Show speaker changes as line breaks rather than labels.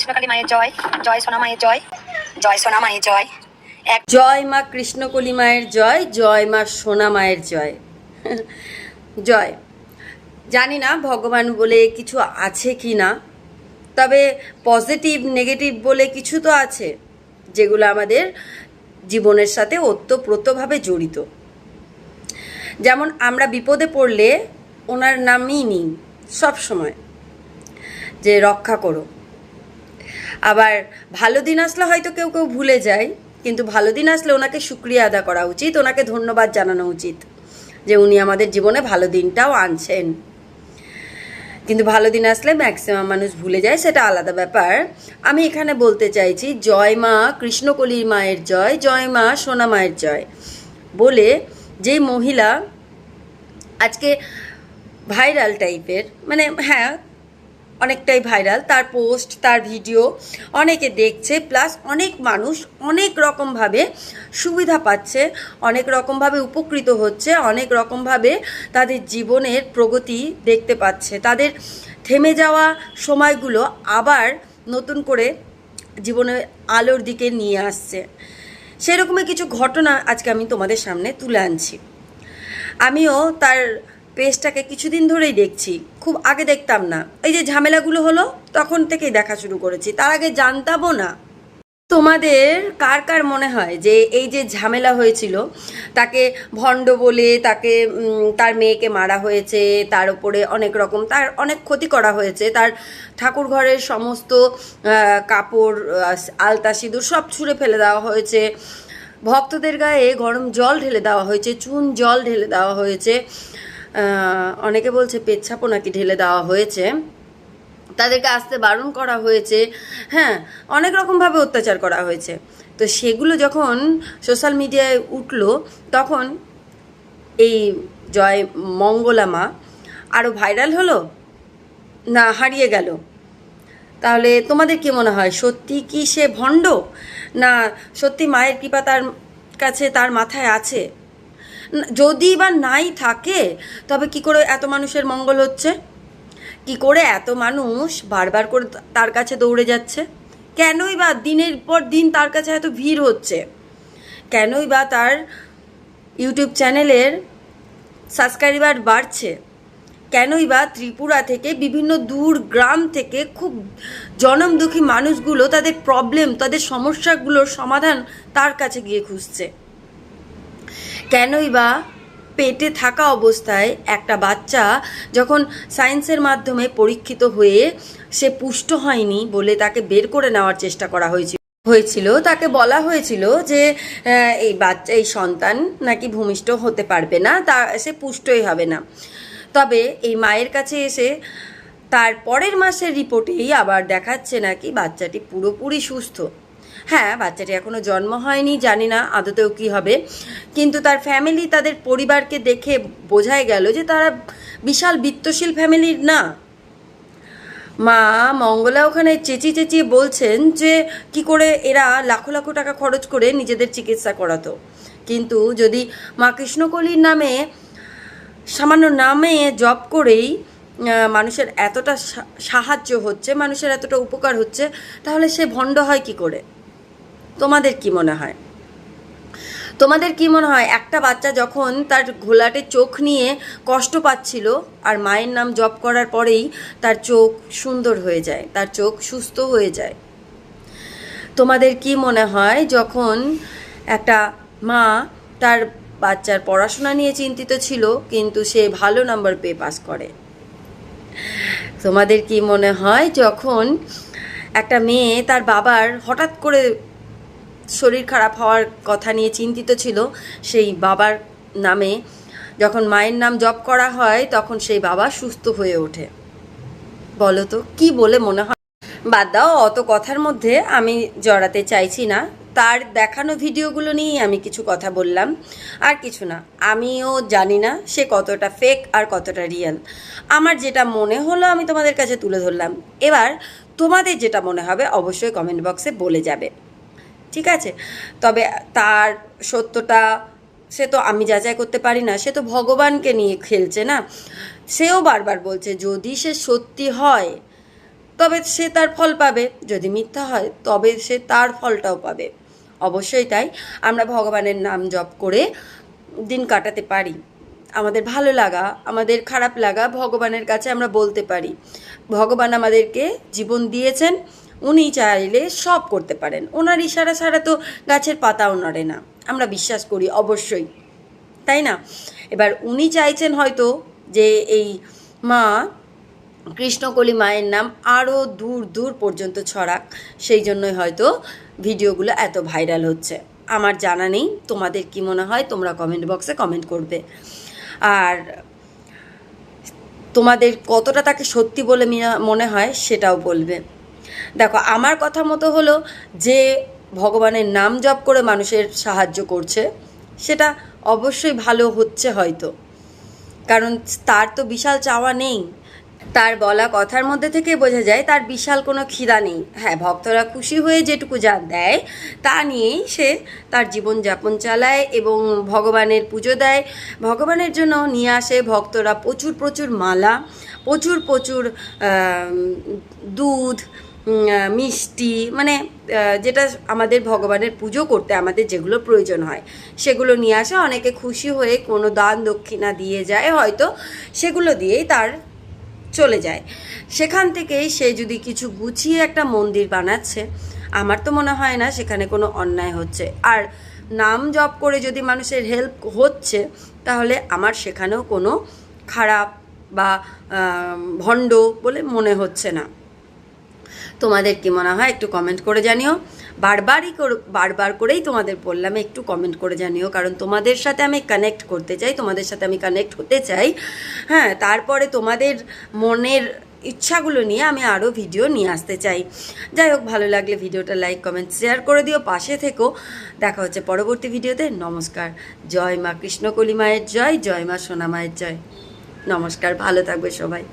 কৃষ্ণকালী মায়ের জয় জয় সোনা মায়ের জয় জয় সোনা মায়ের জয়।
জয় মা কৃষ্ণকলি মায়ের জয় জয় মা সোনা মায়ের জয়। জয়। জানি না ভগবান বলে কিছু আছে কি না, তবে পজিটিভ, নেগেটিভ বলে কিছু তো আছে, যেগুলো আমাদের জীবনের সাথে ওতপ্রোতভাবে জড়িত। যেমন আমরা বিপদে পড়লে ওনার নামই নিই সব সময় যে রক্ষা করো। আবার ভালো দিন আসলে হয়তো কেউ কেউ ভুলে যায়, কিন্তু ভালো দিন আসলে ওনাকে শুক্রিয়া আদা করা উচিত, ওনাকে ধন্যবাদ জানানো উচিত যে উনি আমাদের জীবনে ভালো দিনটাও আনছেন। কিন্তু ভালো দিন আসলে ম্যাক্সিমাম মানুষ ভুলে যায়, সেটা আলাদা ব্যাপার। আমি এখানে বলতে চাইছি, জয় মা কৃষ্ণকলির মায়ের জয় জয় মা, সোনা মায়ের জয় বলে যেই মহিলা আজকে ভাইরাল টাইপের মানে হ্যাঁ অনেকটাই ভাইরাল তার পোস্ট তার ভিডিও অনেকে দেখছে প্লাস অনেক মানুষ অনেক রকমভাবে সুবিধা পাচ্ছে, অনেক রকমভাবে উপকৃত হচ্ছে, অনেক রকমভাবে তাদের জীবনের প্রগতি দেখতে পাচ্ছে। তাদের থেমে যাওয়া সময়গুলো আবার নতুন করে জীবনের আলোর দিকে নিয়ে আসছে। সেরকমই কিছু ঘটনা আজকে আমি তোমাদের সামনে তুলে আনছি। আমিও তার পেজটাকে কিছুদিন ধরেই দেখছি। খুব আগে দেখতাম না। এই যে ঝামেলাগুলো হলো, তখন থেকেই দেখা শুরু করেছি। তার আগে জানতামও না। তোমাদের কার কার মনে হয় যে এই যে ঝামেলা হয়েছিল, তাকে ভণ্ড বলে, তাকে তার মেয়েকে মারা হয়েছে, তার উপরে অনেক রকম, তার অনেক ক্ষতি করা হয়েছে, তার ঠাকুর ঘরের সমস্ত কাপড় আলতা, সিঁদুর সব ছুঁড়ে ফেলে দেওয়া হয়েছে। ভক্তদের গায়ে গরম জল ঢেলে দেওয়া হয়েছে, চুন জল ঢেলে দেওয়া হয়েছে। অনেকে বলছে পেচ্ছাপও নাকি ঢেলে দেওয়া হয়েছে। তাদেরকে আসতে বারণ করা হয়েছে। হ্যাঁ অনেক রকমভাবে অত্যাচার করা হয়েছে। তো সেগুলো যখন সোশ্যাল মিডিয়ায় উঠল, তখন এই জয় মঙ্গলা মা আরও ভাইরাল হলো? না, হারিয়ে গেল? তাহলে তোমাদের কি মনে হয়, সত্যি কি সে ভণ্ড? না, সত্যি মায়ের কৃপা তার কাছে, তার মাথায় আছে? যদি বা নাই থাকে, তবে কি করে এত মানুষের মঙ্গল হচ্ছে? কি করে এত মানুষ বারবার করে তার কাছে দৌড়ে যাচ্ছে? কেনই বা দিনের পর দিন তার কাছে এত ভিড় হচ্ছে? কেনই বা তার ইউটিউব চ্যানেলের সাবস্ক্রাইবার বাড়ছে? কেনই বা ত্রিপুরা থেকে বিভিন্ন দূর গ্রাম থেকে খুব জনমদুখী মানুষগুলো তাদের প্রবলেম তাদের সমস্যাগুলোর সমাধান তার কাছে গিয়ে খুঁজছে। কেনই বা পেটে থাকা অবস্থায় একটা বাচ্চা যখন সায়েন্সের মাধ্যমে পরীক্ষিত হয়ে সে পুষ্ট হয়নি বলে তাকে বের করে নেওয়ার চেষ্টা করা হয়েছিল হয়েছিল। তাকে বলা হয়েছিল যে এই বাচ্চা, এই সন্তান নাকি ভূমিষ্ঠ হতে পারবে না, তা সে পুষ্টই হবে না। তবে এই মায়ের কাছে এসে তার পরের মাসের রিপোর্টেই আবার দেখাচ্ছে নাকি বাচ্চাটি পুরোপুরি সুস্থ। হ্যাঁ বাচ্চাটি এখনও জন্ম হয়নি, জানি না আদতেও কি হবে। কিন্তু তার ফ্যামিলি তাদের পরিবারকে দেখে বোঝাই গেল যে তারা বিশাল বিত্তশীল ফ্যামিলির না। মা মঙ্গলা ওখানে চেঁচিয়ে চেঁচিয়ে বলছেন যে কি করে এরা লাখো লাখো টাকা খরচ করে নিজেদের চিকিৎসা করাতো। কিন্তু যদি মা কৃষ্ণকলির নামে, সামান্য নামে জব করেই মানুষের এতটা সাহায্য হচ্ছে, মানুষের এতটা উপকার হচ্ছে, তাহলে সে ভণ্ড হয় কি করে? তোমাদের কি মনে হয়? তোমাদের কি মনে হয় একটা বাচ্চা যখন তার ঘোলাটে চোখ নিয়ে কষ্ট পাচ্ছিল আর মায়ের নাম জপ করার পরেই তার চোখ সুন্দর হয়ে যায়, তার চোখ সুস্থ হয়ে যায়? তোমাদের কি মনে হয় যখন একটা মা তার বাচ্চার পড়াশোনা নিয়ে চিন্তিত ছিল কিন্তু সে ভালো নাম্বার পেয়ে পাস করে? তোমাদের কি মনে হয় যখন একটা মেয়ে তার বাবার হঠাৎ করে শরীর খারাপ হওয়ার কথা নিয়ে চিন্তিত ছিল সেই বাবার নামে। যখন মায়ের নাম জপ করা হয়, তখন সেই বাবা সুস্থ হয়ে ওঠে। বলো তো, কি বলে মনে হয়? বাদ দাও, অত কথার মধ্যে আমি জড়াতে চাইছি না। তার দেখানো ভিডিওগুলো নিয়েই আমি কিছু কথা বললাম। আর কিছু না, আমিও জানি না সে কতটা ফেক আর কতটা রিয়েল আমার যেটা মনে হলো, আমি তোমাদের কাছে তুলে ধরলাম। এবার তোমাদের যেটা মনে হবে, অবশ্যই কমেন্ট বক্সে বলে যাবে। ঠিক আছে? তবে তার সত্যটা সে তো আমি যাচাই করতে পারি না, সে তো ভগবানকে নিয়ে খেলছে না। সেও বারবার বলছে, যদি সে সত্যি হয়, তবে সে তার ফল পাবে। যদি মিথ্যা হয়, তবে সে তার ফলটাও পাবে। অবশ্যই তাই। আমরা ভগবানের নাম জপ করে দিন কাটাতে পারি। আমাদের ভালো লাগা, আমাদের খারাপ লাগা ভগবানের কাছে আমরা বলতে পারি। ভগবান আমাদেরকে জীবন দিয়েছেন। উনি চাইলে সব করতে পারেন। ওনার ইশারা ছাড়া তো গাছের পাতাও নড়ে না। আমরা বিশ্বাস করি, অবশ্যই। তাই না? এবার উনি চাইছেন হয়তো যে এই মা কৃষ্ণকলি মায়ের নাম আরও দূর দূর পর্যন্ত ছড়াক। সেই জন্যই হয়তো ভিডিওগুলো এত ভাইরাল হচ্ছে। আমার জানা নেই, তোমাদের কি মনে হয়? তোমরা কমেন্ট বক্সে কমেন্ট করবে। আর তোমাদের কতটা তাকে সত্যি বলে মনে হয় সেটাও বলবে। দেখো, আমার কথা মতো হলো যে ভগবানের নাম জপ করে মানুষের সাহায্য করছে, সেটা অবশ্যই ভালো হচ্ছে হয়তো। কারণ তার তো বিশাল চাওয়া নেই। তার বলা কথার মধ্যে থেকে বোঝা যায় তার বিশাল কোনো খিদা নেই। হ্যাঁ ভক্তরা খুশি হয়ে যেটুকু যা দেয়, তা নিয়েই সে তার জীবনযাপন চালায় এবং ভগবানের পুজো দেয়। ভগবানের জন্য নিয়ে আসে ভক্তরা প্রচুর প্রচুর মালা, প্রচুর প্রচুর দুধ মিষ্টি মানে যেটা আমাদের ভগবানের পুজো করতে আমাদের যেগুলো প্রয়োজন হয়, সেগুলো নিয়ে আসে। অনেকে খুশি হয়ে কোনো দান দক্ষিণা দিয়ে যায়, হয়তো সেগুলো দিয়েই তার চলে যায়। সেখান থেকেই সে যদি কিছু গুছিয়ে একটা মন্দির বানাচ্ছে, আমার তো মনে হয় না সেখানে কোনো অন্যায় হচ্ছে। আর নাম জপ করে যদি মানুষের হেল্প হচ্ছে, তাহলে আমার সেখানেও কোনো খারাপ বা ভণ্ড বলে মনে হচ্ছে না। তোমাদের কি মনে হয় একটু কমেন্ট করে জানিও। বারবারই বারবার করেই তোমাদের বললাম, একটু কমেন্ট করে জানিও, কারণ তোমাদের সাথে আমি কানেক্ট করতে চাই, তোমাদের সাথে আমি কানেক্ট হতে চাই। হ্যাঁ তারপরে তোমাদের মনের ইচ্ছাগুলো নিয়ে আমি আরও ভিডিও নিয়ে আসতে চাই। যাই হোক, ভালো লাগলে ভিডিওটা লাইক কমেন্ট শেয়ার করে দিও, পাশে থেকো। দেখা হচ্ছে পরবর্তী ভিডিওতে। নমস্কার। জয় মা কৃষ্ণকলি মায়ের জয় জয় মা সোনা মায়ের জয়। নমস্কার, ভালো থাকবে সবাই।